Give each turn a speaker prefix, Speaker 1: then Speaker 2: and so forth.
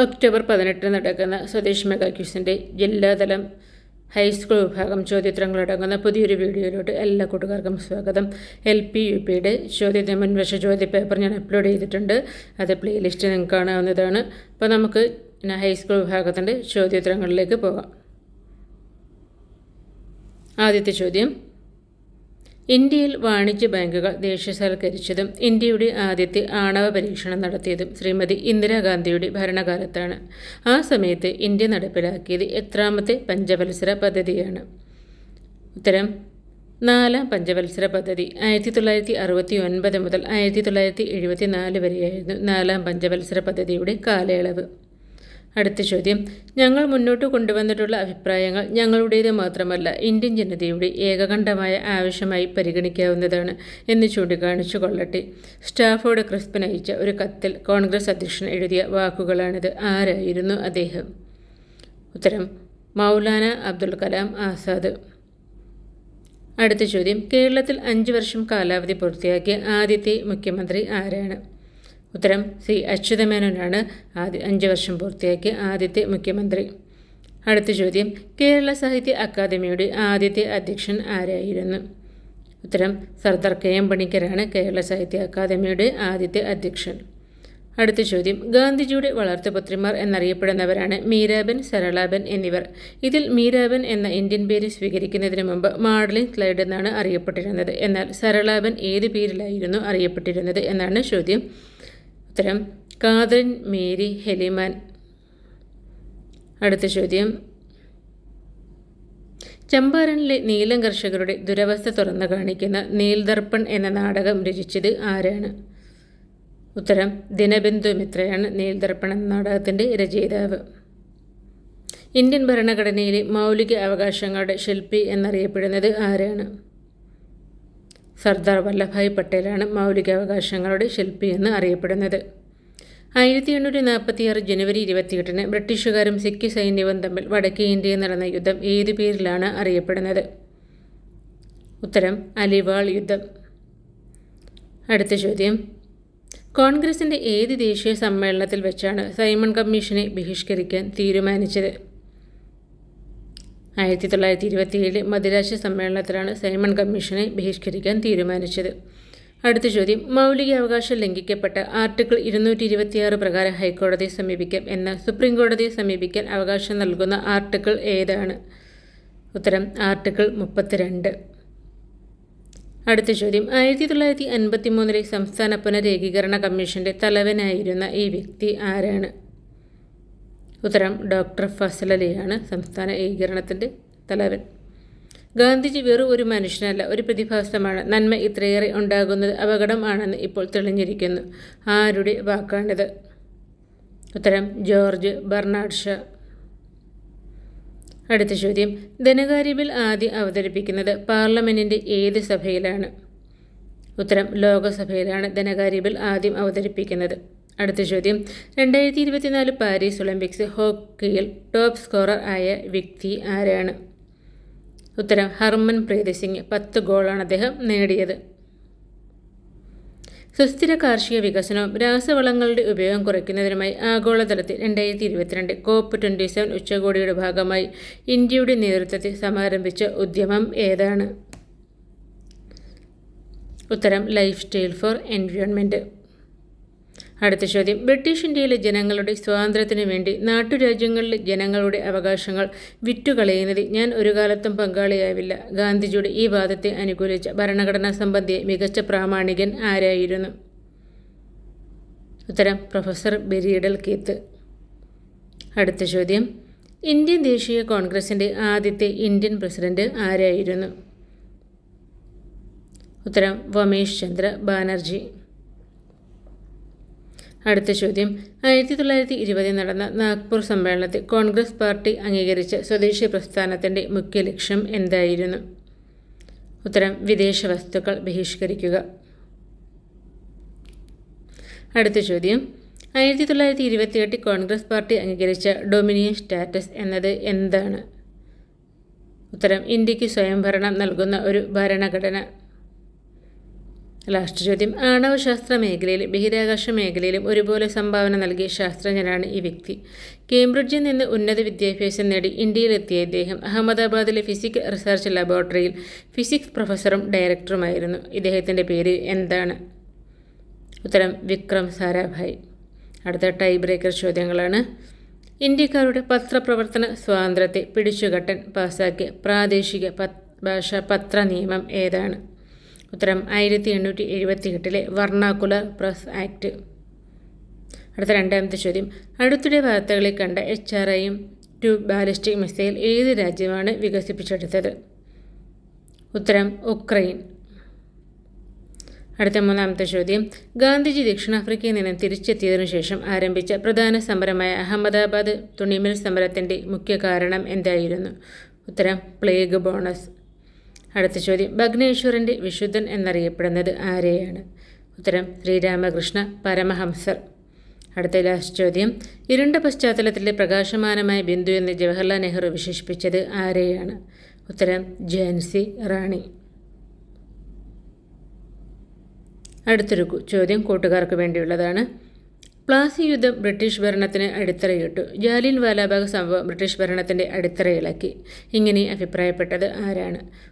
Speaker 1: October പതിനെട്ടിന് നടക്കുന്ന Swadesh mega ക്യൂസിന്റെ ജില്ലാതലം ഹൈസ്കൂൾ വിഭാഗം ചോദ്യോത്തരങ്ങളടങ്ങുന്ന പുതിയൊരു വീഡിയോയിലോട്ട് എല്ലാ കൂട്ടുകാർക്കും സ്വാഗതം. എൽ പി യു പിയുടെ ചോദ്യത്തിന് മുൻവശ ചോദ്യ പേപ്പർ ഞാൻ അപ്ലോഡ് ചെയ്തിട്ടുണ്ട്. അത് പ്ലേലിസ്റ്റ് നിങ്ങൾക്ക് കാണാവുന്നതാണ്. അപ്പോൾ നമുക്ക് ഹൈസ്കൂൾ വിഭാഗത്തിന്റെ ചോദ്യോത്തരങ്ങളിലേക്ക് പോകാം. ആദ്യത്തെ ചോദ്യം. ഇന്ത്യയിൽ വാണിജ്യ ബാങ്കുകൾ ദേശസാൽക്കരിച്ചതും ഇന്ത്യയുടെ ആദ്യത്തെ ആണവ പരീക്ഷണം നടത്തിയതും ശ്രീമതി ഇന്ദിരാഗാന്ധിയുടെ ഭരണകാലത്താണ്. ആ സമയത്ത് ഇന്ത്യ നടപ്പിലാക്കിയത് എത്രാമത്തെ പഞ്ചവത്സര പദ്ധതിയാണ്. ഉത്തരം നാലാം പഞ്ചവത്സര പദ്ധതി ആയിരത്തി തൊള്ളായിരത്തി അറുപത്തി ഒൻപത് മുതൽ ആയിരത്തി തൊള്ളായിരത്തി എഴുപത്തി നാല് വരെയായിരുന്നു നാലാം പഞ്ചവത്സര പദ്ധതിയുടെ കാലയളവ്. അടുത്ത ചോദ്യം. ഞങ്ങൾ മുന്നോട്ട് കൊണ്ടുവന്നിട്ടുള്ള അഭിപ്രായങ്ങൾ ഞങ്ങളുടേത് മാത്രമല്ല ഇന്ത്യൻ ജനതയുടെ ഏകകണ്ഠമായ ആവശ്യമായി പരിഗണിക്കാവുന്നതാണ് എന്ന് ചൂണ്ടിക്കാണിച്ചു കൊള്ളട്ടെ. സ്റ്റാഫോർഡ് ക്രിസ്പൻ അയച്ച ഒരു കത്തിൽ കോൺഗ്രസ് അധ്യക്ഷൻ എഴുതിയ വാക്കുകളാണിത്. ആരായിരുന്നു അദ്ദേഹം? ഉത്തരം മൗലാന അബ്ദുൽ കലാം ആസാദ്. അടുത്ത ചോദ്യം കേരളത്തിൽ അഞ്ച് വർഷം കാലാവധി പൂർത്തിയാക്കിയ ആദ്യത്തെ മുഖ്യമന്ത്രി ആരാണ്? ഉത്തരം സി അച്യുതമേനോനാണ്. ആദ്യ അഞ്ച് വർഷം പൂർത്തിയാക്കിയ ആദ്യത്തെ മുഖ്യമന്ത്രി. അടുത്ത ചോദ്യം കേരള സാഹിത്യ അക്കാദമിയുടെ ആദ്യത്തെ അധ്യക്ഷൻ ആരായിരുന്നു? ഉത്തരം സർദാർ കെ എം പണിക്കരാണ് കേരള സാഹിത്യ അക്കാദമിയുടെ ആദ്യത്തെ അധ്യക്ഷൻ. അടുത്ത ചോദ്യം ഗാന്ധിജിയുടെ വളർത്തുപുത്രിമാർ എന്നറിയപ്പെടുന്നവരാണ് മീരാബൻ സരളാബൻ എന്നിവർ. ഇതിൽ മീരാബൻ എന്ന ഇന്ത്യൻ പേര് സ്വീകരിക്കുന്നതിന് മുമ്പ് മാഡലിൻ ക്ലൈഡ് എന്നാണ് അറിയപ്പെട്ടിരുന്നത്. എന്നാൽ സരളാബൻ ഏത് പേരിലായിരുന്നു അറിയപ്പെട്ടിരുന്നത് എന്നാണ് ചോദ്യം. ഉത്തരം കാതറിൻ മേരി ഹെലിമാൻ. അടുത്ത ചോദ്യം. ചമ്പാരനിലെ നീലം കർഷകരുടെ ദുരവസ്ഥ തുറന്നു കാണിക്കുന്ന നീൽദർപ്പൺ എന്ന നാടകം രചിച്ചത് ആരാണ്? ഉത്തരം ദിനബിന്ദു മിത്രയാണ് നീൽദർപ്പൺ എന്ന നാടകത്തിന്റെ രചയിതാവ്. ഇന്ത്യൻ ഭരണഘടനയിലെ മൗലിക അവകാശങ്ങളുടെ ശില്പി എന്നറിയപ്പെടുന്നത് ആരാണ്? സർദാർ വല്ലഭായ് പട്ടേലാണ് മൗലികാവകാശങ്ങളുടെ ശില്പി എന്ന് അറിയപ്പെടുന്നത്. ആയിരത്തി എണ്ണൂറ്റി നാൽപ്പത്തിയാറ് ജനുവരി ഇരുപത്തിയെട്ടിന് ബ്രിട്ടീഷുകാരും സിഖ് സൈന്യവും തമ്മിൽ വടക്കേ ഇന്ത്യയിൽ നടന്ന യുദ്ധം ഏത് പേരിലാണ് അറിയപ്പെടുന്നത്? ഉത്തരം അലിവാൾ യുദ്ധം. അടുത്ത ചോദ്യം. കോൺഗ്രസിന്റെ ഏത് ദേശീയ സമ്മേളനത്തിൽ വെച്ചാണ് സൈമൺ കമ്മീഷനെ ബഹിഷ്കരിക്കാൻ തീരുമാനിച്ചത്? ആയിരത്തി തൊള്ളായിരത്തി ഇരുപത്തിയേഴ് മദിരാശി സമ്മേളനത്തിലാണ് സൈമൺ കമ്മീഷനെ ബഹിഷ്കരിക്കാൻ തീരുമാനിച്ചത്. അടുത്ത ചോദ്യം മൗലികാവകാശം ലംഘിക്കപ്പെട്ട ആർട്ടിക്കിൾ ഇരുന്നൂറ്റി ഇരുപത്തിയാറ് പ്രകാരം ഹൈക്കോടതിയെ സമീപിക്കാം എന്ന സുപ്രീം കോടതിയെ സമീപിക്കാൻ അവകാശം നൽകുന്ന ആർട്ടിക്കിൾ ഏതാണ്? ഉത്തരം ആർട്ടിക്കിൾ മുപ്പത്തിരണ്ട്. അടുത്ത ചോദ്യം ആയിരത്തി തൊള്ളായിരത്തി അൻപത്തി മൂന്നിലെ സംസ്ഥാന പുനരേകീകരണ കമ്മീഷന്റെ തലവനായിരുന്ന ഈ വ്യക്തി ആരാണ്? ഉത്തരം ഡോക്ടർ ഫസലലിയാണ് സംസ്ഥാന ഏകീകരണത്തിന്റെ തലവൻ. ഗാന്ധിജി വെറും ഒരു മനുഷ്യനല്ല ഒരു പ്രതിഭാസമാണ്. നന്മ ഇത്രയേറെ ഉണ്ടാകുന്നത് അപകടം ആണെന്ന് ഇപ്പോൾ തെളിഞ്ഞിരിക്കുന്നു. ആരുടെ വാക്കാണിത്? ഉത്തരം ജോർജ് ബർണാഡ് ഷാ. അടുത്ത ചോദ്യം. ധനകാര്യ ബിൽ ആദ്യം അവതരിപ്പിക്കുന്നത് പാർലമെന്റിന്റെ ഏത് സഭയിലാണ്? ഉത്തരം ലോകസഭയിലാണ് ധനകാര്യ ബിൽ ആദ്യം അവതരിപ്പിക്കുന്നത്. അടുത്ത ചോദ്യം. രണ്ടായിരത്തി ഇരുപത്തിനാല് പാരീസ് ഒളിമ്പിക്സ് ഹോക്കിയിൽ ടോപ്പ് സ്കോറർ ആയ വ്യക്തി ആരാണ്? ഉത്തരം ഹർമൻ പ്രീത് സിംഗ്. പത്ത് ഗോളാണ് അദ്ദേഹം നേടിയത്. സുസ്ഥിര കാർഷിക വികസനവും രാസവളങ്ങളുടെ ഉപയോഗം കുറയ്ക്കുന്നതിനുമായി ആഗോളതലത്തിൽ രണ്ടായിരത്തി ഇരുപത്തിരണ്ട് കോപ്പ് ട്വന്റി സെവൻ ഉച്ചകോടിയുടെ ഭാഗമായി ഇന്ത്യയുടെ നേതൃത്വത്തിൽ സമാരംഭിച്ച ഉദ്യമം ഏതാണ്? ഉത്തരം ലൈഫ് സ്റ്റൈൽ ഫോർ എൻവയോൺമെന്റ് അടുത്ത ചോദ്യം. ബ്രിട്ടീഷ് ഇന്ത്യയിലെ ജനങ്ങളുടെ സ്വാതന്ത്ര്യത്തിന് വേണ്ടി നാട്ടുരാജ്യങ്ങളിലെ ജനങ്ങളുടെ അവകാശങ്ങൾ വിറ്റുകളയുന്നതിൽ ഞാൻ ഒരു കാലത്തും പങ്കാളിയാവില്ല. ഗാന്ധിജിയുടെ ഈ വാദത്തെ അനുകൂലിച്ച ഭരണഘടനാ സംബന്ധിയെ മികച്ച പ്രാമാണികൻ ആരായിരുന്നു? ഉത്തരം പ്രൊഫസർ ബെരീഡൽ കീത്ത്. അടുത്ത ചോദ്യം. ഇന്ത്യൻ ദേശീയ കോൺഗ്രസിന്റെ ആദ്യത്തെ ഇന്ത്യൻ പ്രസിഡന്റ് ആരായിരുന്നു? ഉത്തരം വമേഷ് ചന്ദ്ര ബാനർജി. അടുത്ത ചോദ്യം. ആയിരത്തി തൊള്ളായിരത്തി ഇരുപതിൽ നടന്ന നാഗ്പൂർ സമ്മേളനത്തിൽ കോൺഗ്രസ് പാർട്ടി അംഗീകരിച്ച സ്വദേശി പ്രസ്ഥാനത്തിന്റെ മുഖ്യ ലക്ഷ്യം എന്തായിരുന്നു? ഉത്തരം വിദേശ വസ്തുക്കൾ ബഹിഷ്കരിക്കുക. അടുത്ത ചോദ്യം. ആയിരത്തി തൊള്ളായിരത്തി ഇരുപത്തിയെട്ടിൽ കോൺഗ്രസ് പാർട്ടി അംഗീകരിച്ച ഡൊമിനിയൻ സ്റ്റാറ്റസ് എന്നത് എന്താണ്? ഉത്തരം ഇന്ത്യയ്ക്ക് സ്വയംഭരണം നൽകുന്ന ഒരു ഭരണഘടന. ലാസ്റ്റ് ചോദ്യം ആണവശാസ്ത്ര മേഖലയിലും ബഹിരാകാശ മേഖലയിലും ഒരുപോലെ സംഭാവന നൽകിയ ശാസ്ത്രജ്ഞനാണ് ഈ വ്യക്തി. കേംബ്രിഡ്ജിൽ നിന്ന് ഉന്നത വിദ്യാഭ്യാസം നേടി ഇന്ത്യയിലെത്തിയ ഇദ്ദേഹം അഹമ്മദാബാദിലെ ഫിസിക്കൽ റിസർച്ച് ലബോറട്ടറിയിൽ ഫിസിക്സ് പ്രൊഫസറും ഡയറക്ടറുമായിരുന്നു. ഇദ്ദേഹത്തിന്റെ പേര് എന്താണ്? ഉത്തരം വിക്രം സാരാഭായ്. അടുത്ത ടൈ ബ്രേക്കർ ചോദ്യങ്ങളാണ്. ഇന്ത്യക്കാരുടെ പത്രപ്രവർത്തന സ്വാതന്ത്ര്യത്തെ പിടിച്ചുകെട്ടാൻ പാസാക്കിയ പ്രാദേശിക ഭാഷാ പത്ര നിയമം ഏതാണ്? ഉത്തരം ആയിരത്തി എണ്ണൂറ്റി എഴുപത്തി എട്ടിലെ വർണാകുല പ്രസ് ആക്ട്. അടുത്ത രണ്ടാമത്തെ ചോദ്യം. അടുത്തിടെ വാർത്തകളിൽ കണ്ട എച്ച് ആർ ഐയും ടു ബാലിസ്റ്റിക് മിസൈൽ ഏത് രാജ്യമാണ് വികസിപ്പിച്ചെടുത്തത്? ഉത്തരം ഉക്രൈൻ. അടുത്ത മൂന്നാമത്തെ ചോദ്യം. ഗാന്ധിജി ദക്ഷിണാഫ്രിക്കയിൽ നിന്ന് തിരിച്ചെത്തിയതിനു ശേഷം ആരംഭിച്ച പ്രധാന സമരമായ അഹമ്മദാബാദ് തുണിമിൽ സമരത്തിന്റെ മുഖ്യ കാരണം എന്തായിരുന്നു? ഉത്തരം പ്ലേഗ് ബോണസ്. അടുത്ത ചോദ്യം. ഭഗ്നേശ്വരന്റെ വിശുദ്ധൻ എന്നറിയപ്പെടുന്നത് ആരെയാണ്? ഉത്തരം ശ്രീരാമകൃഷ്ണ പരമഹംസർ. അടുത്ത ലാസ്റ്റ് ചോദ്യം. ഇരുണ്ട പശ്ചാത്തലത്തിലെ പ്രകാശമാനമായ ബിന്ദു എന്ന് ജവഹർലാൽ നെഹ്റു വിശേഷിപ്പിച്ചത് ആരെയാണ്? ഉത്തരം ജയൻസി റാണി. അടുത്തൊരു ചോദ്യം കൂട്ടുകാർക്ക് വേണ്ടിയുള്ളതാണ്. പ്ലാസി യുദ്ധം ബ്രിട്ടീഷ് ഭരണത്തിന് അടിത്തറയിട്ടു. ജാലിയൻ വാലാബാഗ് സംഭവം ബ്രിട്ടീഷ് ഭരണത്തിന്റെ അടിത്തറയിളക്കി. ഇങ്ങനെ അഭിപ്രായപ്പെട്ടത് ആരാണ്?